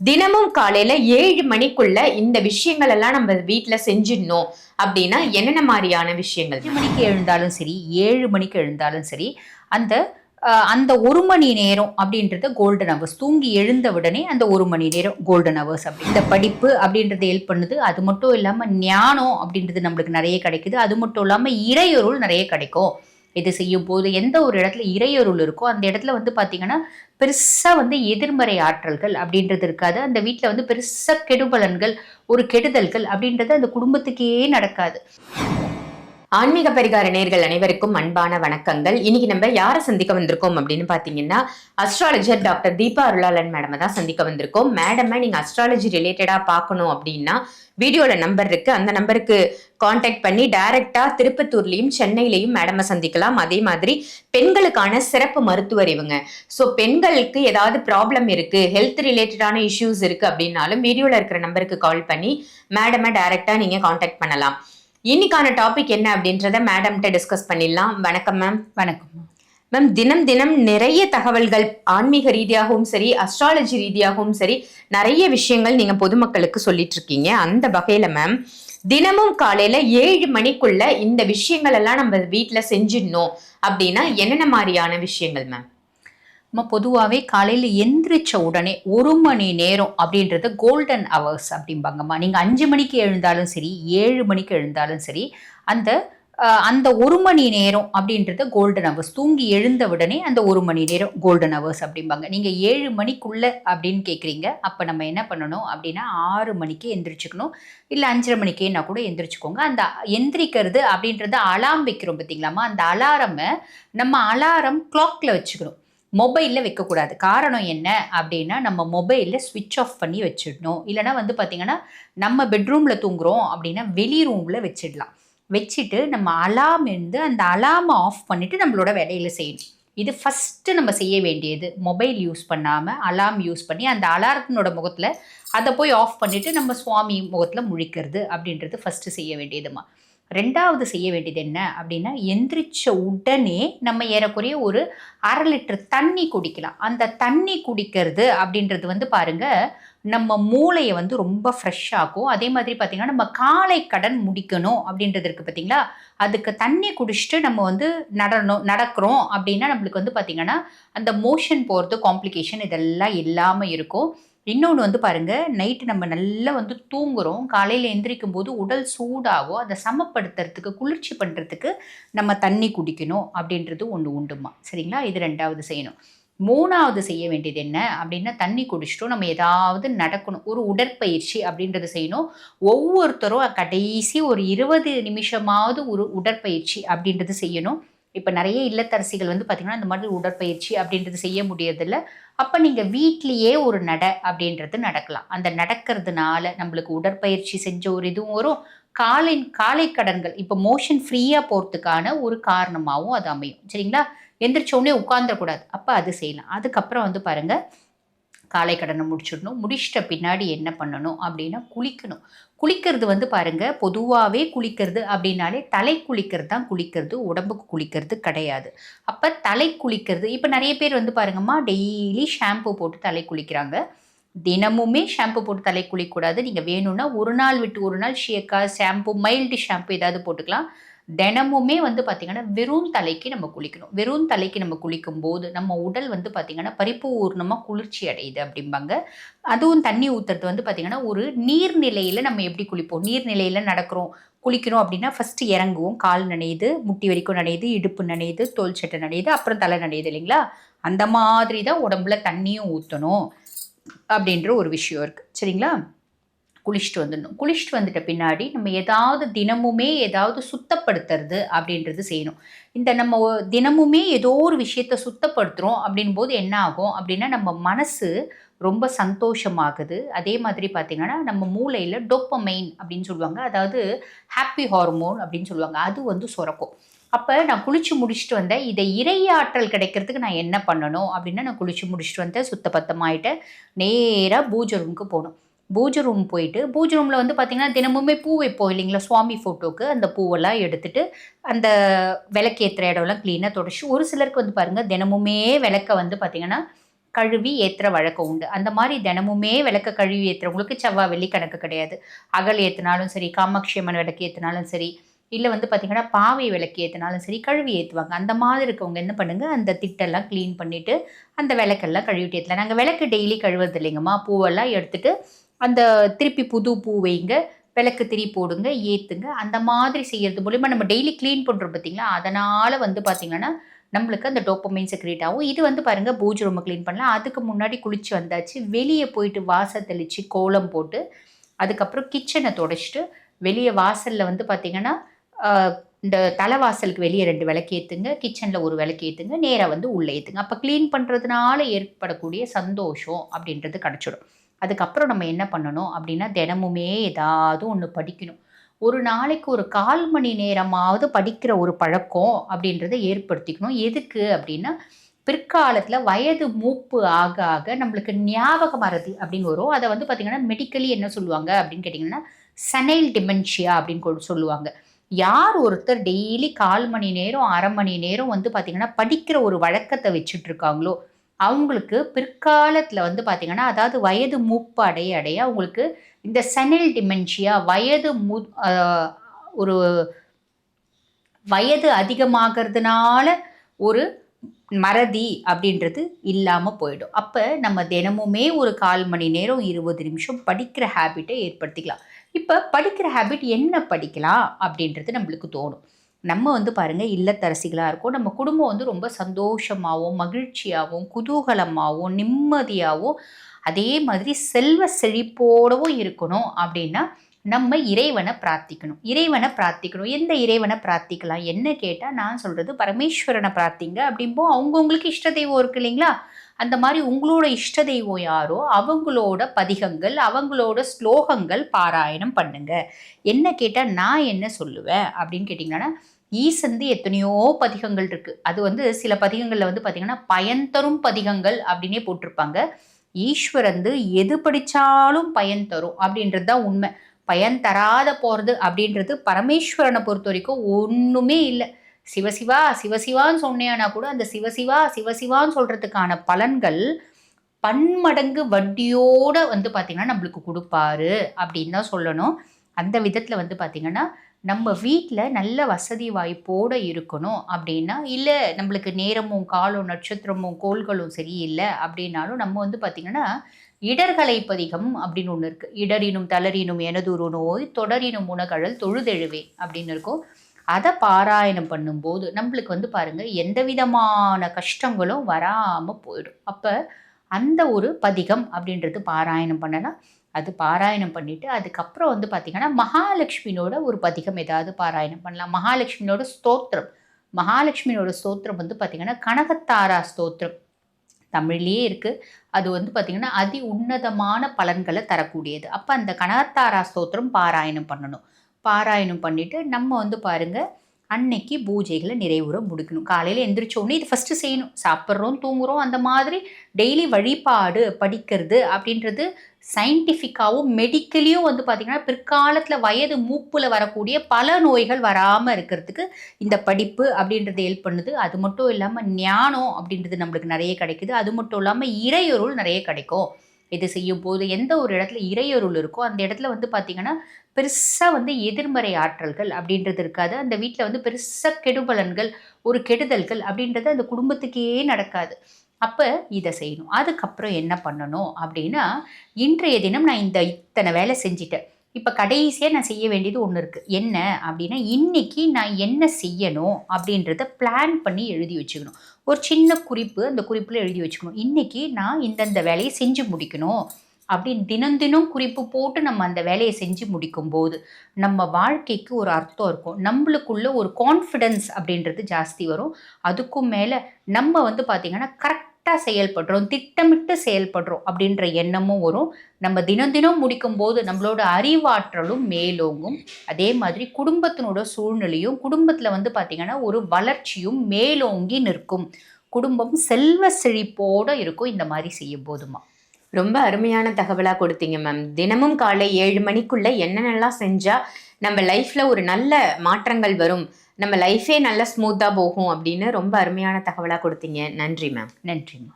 தினமும் காலையில ஏழு மணிக்குள்ள இந்த விஷயங்கள் எல்லாம் நம்ம வீட்டில் செஞ்சிடணும். அப்படின்னா என்னென்ன மாதிரியான விஷயங்கள்? அஞ்சு மணிக்கு எழுந்தாலும் சரி ஏழு மணிக்கு எழுந்தாலும் சரி அந்த அந்த ஒரு மணி நேரம் அப்படின்றது கோல்டன் ஹவர்ஸ் தூங்கி எழுந்த உடனே அந்த ஒரு மணி நேரம் கோல்டன் ஹவர்ஸ் அப்படி. இந்த படிப்பு அப்படின்றது ஹெல்ப் பண்ணுது. அது மட்டும் இல்லாமல் ஞானம் அப்படின்றது நம்மளுக்கு நிறைய கிடைக்குது. அது மட்டும் இல்லாமல் இறையொருள் நிறைய கிடைக்கும். இது செய்யும் போது எந்த ஒரு இடத்துல இறையொருள் இருக்கோ அந்த இடத்துல வந்து பார்த்தீங்கன்னா பெருசாக வந்து எதிர்மறை ஆற்றல்கள் அப்படின்றது இருக்காது. அந்த வீட்டில் வந்து பெருசாக கெடுபலன்கள் ஒரு கெடுதல்கள் அப்படின்றது அந்த குடும்பத்துக்கே நடக்காது. ஆன்மீக பரிகார நேர்கள் அனைவருக்கும் அன்பான வணக்கங்கள். இன்னைக்கு நம்ம யாரை சந்திக்க வந்திருக்கோம் அப்படின்னு பாத்தீங்கன்னா அஸ்ட்ராலஜர் டாக்டர் தீபா அருளாளன் மேடமை தான் சந்திக்க வந்திருக்கோம். மேடமை நீங்க அஸ்ட்ராலஜி ரிலேட்டடா பார்க்கணும் அப்படின்னா வீடியோல நம்பர் இருக்கு. அந்த நம்பருக்கு காண்டாக்ட் பண்ணி டைரக்டா திருப்பத்தூர்லயும் சென்னையிலையும் மேடமை சந்திக்கலாம். அதே மாதிரி பெண்களுக்கான சிறப்பு மருத்துவர் இவங்க. ஸோ பெண்களுக்கு ஏதாவது ப்ராப்ளம் இருக்கு ஹெல்த் ரிலேட்டடான இஷ்யூஸ் இருக்கு அப்படின்னாலும் வீடியோல இருக்கிற நம்பருக்கு கால் பண்ணி மேடமை டைரக்டா நீங்க காண்டாக்ட் பண்ணலாம். இன்னைக்கான டாபிக் என்ன அப்படின்றத மேடம்கிட்ட டிஸ்கஸ் பண்ணிடலாம். வணக்கம் மேம் வணக்கம் மேம் தினம் தினம் நிறைய தகவல்கள் ஆன்மீக ரீதியாகவும் சரி அஸ்ட்ராலஜி ரீதியாகவும் சரி நிறைய விஷயங்கள் நீங்க பொதுமக்களுக்கு சொல்லிட்டு இருக்கீங்க. அந்த வகையில மேம் தினமும் காலையில ஏழு மணிக்குள்ள இந்த விஷயங்கள் எல்லாம் நம்ம வீட்ல செஞ்சிடணும் அப்படின்னா என்னென்ன மாதிரியான விஷயங்கள் மேம் நம்ம பொதுவாகவே காலையில் எந்திரிச்ச உடனே ஒரு மணி நேரம் அப்படின்றது கோல்டன் ஹவர்ஸ் அப்படிம்பாங்கம்மா. நீங்கள் அஞ்சு மணிக்கு எழுந்தாலும் சரி ஏழு மணிக்கு எழுந்தாலும் சரி அந்த அந்த ஒரு மணி நேரம் அப்படின்றது கோல்டன் ஹவர்ஸ் தூங்கி எழுந்த உடனே அந்த ஒரு மணி நேரம் கோல்டன் ஹவர்ஸ் அப்படிம்பாங்க. நீங்கள் ஏழு மணிக்குள்ளே அப்படின்னு கேட்குறீங்க அப்போ நம்ம என்ன பண்ணணும் அப்படின்னா ஆறு மணிக்கே எந்திரிச்சுக்கணும். இல்லை அஞ்சரை மணிக்கேனா கூட எந்திரிச்சுக்கோங்க. அந்த எந்திரிக்கிறது அப்படின்றது அலாம் வைக்கிறோம் பார்த்தீங்களாம்மா அந்த அலாரமை நம்ம அலாரம் கிளாக்ல வச்சுக்கணும். மொபைலில் வைக்கக்கூடாது. காரணம் என்ன அப்படின்னா நம்ம மொபைலில் ஸ்விட்ச் ஆஃப் பண்ணி வச்சிடணும். இல்லைனா வந்து பார்த்திங்கன்னா நம்ம பெட்ரூமில் தூங்குகிறோம் அப்படின்னா வெளி ரூமில் வச்சிடலாம். வச்சுட்டு நம்ம அலாம் இருந்து அந்த அலாமை ஆஃப் பண்ணிவிட்டு நம்மளோட வேலையில் செய்யணும். இது ஃபஸ்ட்டு நம்ம செய்ய வேண்டியது. மொபைல் யூஸ் பண்ணாமல் அலாம் யூஸ் பண்ணி அந்த அலாரத்தினோட முகத்தில் அதை போய் ஆஃப் பண்ணிவிட்டு நம்ம சுவாமி முகத்தில் முழிக்கிறது அப்படின்றது ஃபஸ்ட்டு செய்ய வேண்டியதுமா. ரெண்டாவது செய்ய வேண்டியது என்ன அப்படின்னா எந்திரிச்ச உடனே நம்ம ஏறக்குறைய ஒரு அரை லிட்டர் தண்ணி குடிக்கலாம். அந்த தண்ணி குடிக்கிறது அப்படின்றது வந்து பாருங்க நம்ம மூளையை வந்து ரொம்ப ஃப்ரெஷ் ஆகும் அதே மாதிரி பார்த்திங்கன்னா நம்ம காலை கடன் முடிக்கணும் அப்படின்றது இருக்குது பார்த்தீங்களா அதுக்கு தண்ணி குடிச்சிட்டு நம்ம வந்து நடணும் நடக்கிறோம் அப்படின்னா நம்மளுக்கு வந்து பார்த்திங்கன்னா அந்த மோஷன் போகிறது காம்ப்ளிகேஷன் இதெல்லாம் இல்லாமல் இருக்கும். இன்னொன்று வந்து பாருங்கள் நைட்டு நம்ம நல்லா வந்து தூங்குறோம் காலையில் எந்திரிக்கும் போது உடல் சூடாகும் அதை சமப்படுத்துறதுக்கு குளிர்ச்சி பண்ணுறதுக்கு நம்ம தண்ணி குடிக்கணும் அப்படின்றது ஒன்று உண்டுமா சரிங்களா? இது ரெண்டாவது செய்யணும். மூணாவது செய்ய வேண்டியது என்ன அப்படின்னா தண்ணி குடிச்சிட்டோம் நம்ம ஏதாவது நடக்கணும். ஒரு உடற்பயிற்சி அப்படின்றது செய்யணும். ஒவ்வொருத்தரும் கடைசி ஒரு இருபது நிமிஷமாவது ஒரு உடற்பயிற்சி அப்படின்றது செய்யணும். இப்போ நிறைய இல்லத்தரசிகள் வந்து பார்த்திங்கன்னா இந்த மாதிரி உடற்பயிற்சி அப்படின்றது செய்ய முடியறதில்ல. அப்போ நீங்கள் வீட்லேயே ஒரு நட அப்படின்றது நடக்கலாம். அந்த நடக்கிறதுனால நம்மளுக்கு உடற்பயிற்சி செஞ்ச ஒரு இதுவும் வரும். காலை காலை கடன்கள் இப்போ மோஷன் ஃப்ரீயாக போகிறதுக்கான ஒரு காரணமாகவும் அது அமையும். சரிங்களா? எந்திரிச்சோடனே உட்காந்துடக்கூடாது அப்போ அது செய்யலாம். அதுக்கப்புறம் வந்து பாருங்கள் காலை கடனை முடிச்சிடணும். முடிச்சிட்ட பின்னாடி என்ன பண்ணணும் அப்படின்னா குளிக்கணும். குளிக்கிறது வந்து பாருங்கள் பொதுவாகவே குளிக்கிறது அப்படின்னாலே தலை குளிக்கிறது தான் குளிக்கிறது உடம்புக்கு குளிக்கிறது கிடையாது. அப்போ தலை குளிக்கிறது இப்போ நிறைய பேர் வந்து பாருங்கம்மா டெய்லி ஷாம்பு போட்டு தலை குளிக்கிறாங்க. தினமுமே ஷாம்பு போட்டு தலை குளிக்கக்கூடாது. நீங்கள் வேணும்னா ஒரு நாள் விட்டு ஒரு நாள் ஷேக்கா ஷாம்பு மைல்டு ஷாம்பு ஏதாவது போட்டுக்கலாம். தினமுமே வந்து பார்த்திங்கன்னா வெறும் தலைக்கு நம்ம குளிக்கணும். வெறும் தலைக்கு நம்ம குளிக்கும் போது நம்ம உடல் வந்து பார்த்திங்கன்னா பரிபூர்ணமாக குளிர்ச்சி அடையுது அப்படிம்பாங்க. அதுவும் தண்ணி ஊற்றுறது வந்து பார்த்திங்கன்னா ஒரு நீர்நிலையில் நம்ம எப்படி குளிப்போம்? நீர்நிலையில் நடக்கிறோம். குளிக்கிறோம் அப்படின்னா ஃபஸ்ட்டு இறங்குவோம். கால் நனையுது முட்டி வரைக்கும் நனையுது இடுப்பு நனையுது தோல் சட்டை நனையுது அப்புறம் தலை நனையுது இல்லைங்களா? அந்த மாதிரி தான் உடம்புல தண்ணியும் ஊற்றணும் அப்படின்ற ஒரு விஷயம் இருக்குது சரிங்களா? குளிச்சுட்டு வந்துடணும். குளிச்சுட்டு வந்துட்ட பின்னாடி நம்ம ஏதாவது தினமுமே ஏதாவது சுத்தப்படுத்துறது அப்படின்றது செய்யணும். இந்த நம்ம தினமுமே ஏதோ ஒரு விஷயத்த சுத்தப்படுத்துகிறோம் அப்படின் போது என்ன ஆகும் அப்படின்னா நம்ம மனசு ரொம்ப சந்தோஷமாகுது. அதே மாதிரி பார்த்திங்கன்னா நம்ம மூளையில் டொப்பமைன் அப்படின்னு சொல்லுவாங்க. அதாவது ஹாப்பி ஹார்மோன் அப்படின்னு சொல்லுவாங்க. அது வந்து சுரக்கும். அப்போ நான் குளிச்சு முடிச்சுட்டு வந்தேன். இதை இறையாற்றல் கிடைக்கிறதுக்கு நான் என்ன பண்ணணும் அப்படின்னா நான் குளிச்சு முடிச்சுட்டு வந்தேன். சுத்தபத்தமாயிட்டேன். நேராக பூஜை ரூமுக்கு போகணும். பூஜை ரூம் போயிட்டு பூஜை ரூமில் வந்து பார்த்திங்கன்னா தினமுமே பூ வைப்போம் இல்லைங்களா? சுவாமி ஃபோட்டோக்கு அந்த பூவெல்லாம் எடுத்துட்டு அந்த விளக்கேற்றுற இடம்லாம் க்ளீனாக தொடச்சி ஒரு சிலருக்கு வந்து பாருங்கள் தினமுமே விளக்க வந்து பார்த்திங்கன்னா கழுவி ஏற்றுற வழக்கம் உண்டு. அந்த மாதிரி தினமுமே விளக்க கழுவி ஏற்றுறவங்களுக்கு செவ்வாய் வெள்ளி கணக்கு கிடையாது. அகல் ஏற்றினாலும் சரி காமாட்சி அம்மன் விளக்கு ஏற்றினாலும் சரி இல்லை வந்து பார்த்தீங்கன்னா பாவை விளக்கு ஏற்றினாலும் சரி கழுவி ஏற்றுவாங்க அந்த மாதிரி இருக்கவங்க என்ன பண்ணுங்கள் அந்த திட்டெல்லாம் க்ளீன் பண்ணிவிட்டு அந்த விளக்கெல்லாம் கழுவிட்டு ஏற்றலாம் நாங்கள் விளக்கு டெய்லி கழுவுறது இல்லைங்கம்மா. பூவெல்லாம் எடுத்துகிட்டு அந்த திருப்பி புது பூ வைங்க விளக்கு திரி போடுங்க ஏற்றுங்க அந்த மாதிரி செய்கிறது மூலிமா நம்ம டெய்லி க்ளீன் பண்ணுறோம் பார்த்தீங்களா அதனால் வந்து பார்த்திங்கன்னா நம்மளுக்கு அந்த டோப்பமைன் செக்ரேட் ஆகும். இது வந்து பாருங்கள் பூஜை ரூமை க்ளீன் பண்ணலாம். அதுக்கு முன்னாடி குளிச்சு வந்தாச்சு. வெளியே போயிட்டு வாசல் தெளித்து கோலம் போட்டு அதுக்கப்புறம் கிச்சனை தொடச்சிட்டு வெளியே வாசலில் வந்து பார்த்திங்கன்னா இந்த தலைவாசலுக்கு வெளியே ரெண்டு விளக்கு ஏற்றுங்க கிச்சனில் ஒரு விளக்கு ஏற்றுங்க நேராக வந்து உள்ளே ஏற்றுங்க அப்போ க்ளீன் பண்ணுறதுனால ஏற்படக்கூடிய சந்தோஷம் அப்படின்றது கிடச்சிடும். அதுக்கப்புறம் நம்ம என்ன பண்ணணும் அப்படின்னா தினமுமே ஏதாவது ஒன்று படிக்கணும். ஒரு நாளைக்கு ஒரு கால் மணி நேரமாவது படிக்கிற ஒரு பழக்கம் அப்படின்றத ஏற்படுத்திக்கணும். எதுக்கு அப்படின்னா பிற்காலத்தில் வயது மூப்பு ஆக ஆக நம்மளுக்கு ஞாபக மறதி அப்படின்னு வரும். அதை வந்து பார்த்திங்கன்னா மெடிக்கலி என்ன சொல்லுவாங்க அப்படின்னு கேட்டிங்கன்னா சனைல் டிமென்ஷியா அப்படின்னு சொல்லுவாங்க. யார் ஒருத்தர் டெய்லி கால் மணி நேரம் அரை மணி நேரம் வந்து பார்த்திங்கன்னா படிக்கிற ஒரு வழக்கத்தை வச்சுட்டு இருக்காங்களோ அவங்களுக்கு பிற்காலத்தில் வந்து பார்த்திங்கன்னா அதாவது வயது மூப்பு அடைய அடைய அவங்களுக்கு இந்த செனில் டிமென்ஷியா வயது மு ஒரு வயது அதிகமாகிறதுனால ஒரு மறதி அப்படின்றது இல்லாமல் போயிடும். அப்போ நம்ம தினமுமே ஒரு கால் மணி நேரம் இருபது நிமிஷம் படிக்கிற ஹேபிட்டை ஏற்படுத்திக்கலாம். இப்போ படிக்கிற ஹேபிட் என்ன படிக்கலாம் அப்படின்றது நம்மளுக்கு தோணும். நம்ம வந்து பாருங்கள் இல்லத்தரசிகளாக இருக்கோம். நம்ம குடும்பம் வந்து ரொம்ப சந்தோஷமாகவும் மகிழ்ச்சியாகவும் குதூகலமாகவும் நிம்மதியாகவும் அதே மாதிரி செல்வ செழிப்போடவும் இருக்கணும். அப்படின்னா நம்ம இறைவனை பிரார்த்திக்கணும். இறைவனை பிரார்த்திக்கணும். எந்த இறைவனை பிரார்த்திக்கலாம்? என்ன கேட்டால் நான் சொல்கிறது பரமேஸ்வரனை பிரார்த்திங்க அப்படிம்போ அவங்கவுங்களுக்கு இஷ்ட தெய்வம் இருக்கு இல்லைங்களா? அந்த மாதிரி உங்களோட இஷ்ட தெய்வம் யாரோ அவங்களோட பதிகங்கள் அவங்களோட ஸ்லோகங்கள் பாராயணம் பண்ணுங்க. என்ன கேட்டால் நான் என்ன சொல்லுவேன் அப்படின்னு கேட்டிங்கன்னா ஈசந்து எத்தனையோ பதிகங்கள் இருக்குது அது வந்து சில பதிகங்களில் வந்து பார்த்திங்கன்னா பயன் தரும் பதிகங்கள் அப்படின்னே போட்டிருப்பாங்க. ஈஸ்வரந்து எது படித்தாலும் பயன் தரும் அப்படின்றது தான் உண்மை. பயன் தராத போகிறது அப்படின்றது பரமேஸ்வரனை பொறுத்த வரைக்கும் ஒன்றுமே இல்லை. சிவசிவா சிவசிவான்னு சொன்னேன்னா கூட அந்த சிவசிவா சிவசிவான்னு சொல்கிறதுக்கான பலன்கள் பன்மடங்கு வட்டியோட வந்து பார்த்திங்கன்னா நம்மளுக்கு கொடுப்பாரு அப்படின்னு தான் சொல்லணும். அந்த விதத்தில் வந்து பார்த்திங்கன்னா நம்ம வீட்டில் நல்ல வசதி வாய்ப்போடு இருக்கணும் அப்படின்னா இல்லை நம்மளுக்கு நேரமும் காலம் நட்சத்திரமும் கோள்களும் சரியில்லை அப்படின்னாலும் நம்ம வந்து பார்த்திங்கன்னா இடர்களை பதிகம் அப்படின்னு ஒன்று இருக்குது இடரினும் தளரினும் எனதொரு நோய் தொடரினும் உணகழல் தொழுதெழுவே அப்படின்னு இருக்கும். அதை பாராயணம் பண்ணும்போது நம்மளுக்கு வந்து பாருங்கள் எந்த விதமான கஷ்டங்களும் வராமல் போயிடும். அப்போ அந்த ஒரு பதிகம் அப்படின்றது பாராயணம் பண்ணனா அது பாராயணம் பண்ணிட்டு அதுக்கப்புறம் வந்து பார்த்திங்கன்னா மகாலட்சுமியோட ஒரு பதிகம் ஏதாவது பாராயணம் பண்ணலாம். மகாலட்சுமியோட ஸ்தோத்திரம். மகாலட்சுமியோட ஸ்தோத்திரம் வந்து பார்த்திங்கன்னா கனகத்தாரா ஸ்தோத்திரம். தமிழ்லேயே இருக்குது அது வந்து பார்த்திங்கன்னா அதி உன்னதமான பலன்களை தரக்கூடியது. அப்போ அந்த கனகத்தாரா ஸ்தோத்திரம் பாராயணம் பண்ணணும். பாராயணம் பண்ணிவிட்டு நம்ம வந்து பாருங்கள் அன்னைக்கு பூஜைகளை நிறைவுற முடிக்கணும். காலையில் எந்திரிச்சோடனே இது ஃபஸ்ட்டு செய்யணும். சாப்பிட்றோம் தூங்குறோம் அந்த மாதிரி டெய்லி வழிபாடு படிக்கிறது அப்படின்றது சயின்டிஃபிக்காகவும் மெடிக்கலியும் வந்து பார்த்திங்கன்னா பிற்காலத்தில் வயது மூப்பில் வரக்கூடிய பல நோய்கள் வராமல் இருக்கிறதுக்கு இந்த படிப்பு அப்படின்றது ஹெல்ப் பண்ணுது. அது மட்டும் இல்லாமல் ஞானம் அப்படின்றது நம்மளுக்கு நிறைய கிடைக்குது. அது மட்டும் இல்லாமல் இறையொருள் நிறைய கிடைக்கும். இது செய்யும் போது எந்த ஒரு இடத்துல இறையொருள் இருக்கோ அந்த இடத்துல வந்து பார்த்திங்கன்னா பெருசாக வந்து எதிர்மறை ஆற்றல்கள் அப்படின்றது இருக்காது. அந்த வீட்டில் வந்து பெருசாக கெடுபலன்கள் ஒரு கெடுதல்கள் அப்படின்றது அந்த குடும்பத்துக்கே நடக்காது. அப்போ இதை செய்யணும். அதுக்கப்புறம் என்ன பண்ணணும் அப்படின்னா இன்றைய தினம் நான் இந்த இத்தனை வேலை செஞ்சிட்டேன். இப்போ கடைசியாக நான் செய்ய வேண்டியது ஒன்று இருக்குது என்ன அப்படின்னா இன்றைக்கி நான் என்ன செய்யணும் அப்படின்றத பிளான் பண்ணி எழுதி வச்சுக்கணும். ஒரு சின்ன குறிப்பு அந்த குறிப்பில் எழுதி வச்சுக்கணும். இன்றைக்கி நான் இந்தந்த வேலையை செஞ்சு முடிக்கணும் அப்படின்னு தினம் தினம் குறிப்பு போட்டு நம்ம அந்த வேலையை செஞ்சு முடிக்கும்போது நம்ம வாழ்க்கைக்கு ஒரு அர்த்தம் இருக்கும். நம்மளுக்குள்ள ஒரு கான்ஃபிடென்ஸ் அப்படின்றது ஜாஸ்தி வரும். அதுக்கும் மேலே நம்ம வந்து பார்த்திங்கன்னா கரெக்டாக செயல்படுறோம் திட்டமிட்டு செயல்படுறோம் அப்படின்ற எண்ணமும் வரும். நம்ம தினம் தினம் முடிக்கும்போது நம்மளோட அறிவாற்றலும் மேலோங்கும். அதே மாதிரி குடும்பத்தினோட சூழ்நிலையும் குடும்பத்தில் வந்து பார்த்திங்கன்னா ஒரு வளர்ச்சியும் மேலோங்கி நிற்கும். குடும்பம் செல்வ செழிப்போடு இருக்கும் இந்த மாதிரி செய்யும் போதுமா? ரொம்ப அருமையான தகவலாக கொடுத்தீங்க மேம் தினமும் காலை ஏழு மணிக்குள்ளே என்னென்னலாம் செஞ்சால் நம்ம லைஃப்பில் ஒரு நல்ல மாற்றங்கள் வரும். நம்ம லைஃபே நல்ல ஸ்மூத்தாக போகும் அப்படின்னு ரொம்ப அருமையான தகவலாக கொடுத்தீங்க. நன்றி மேம் நன்றி மேம்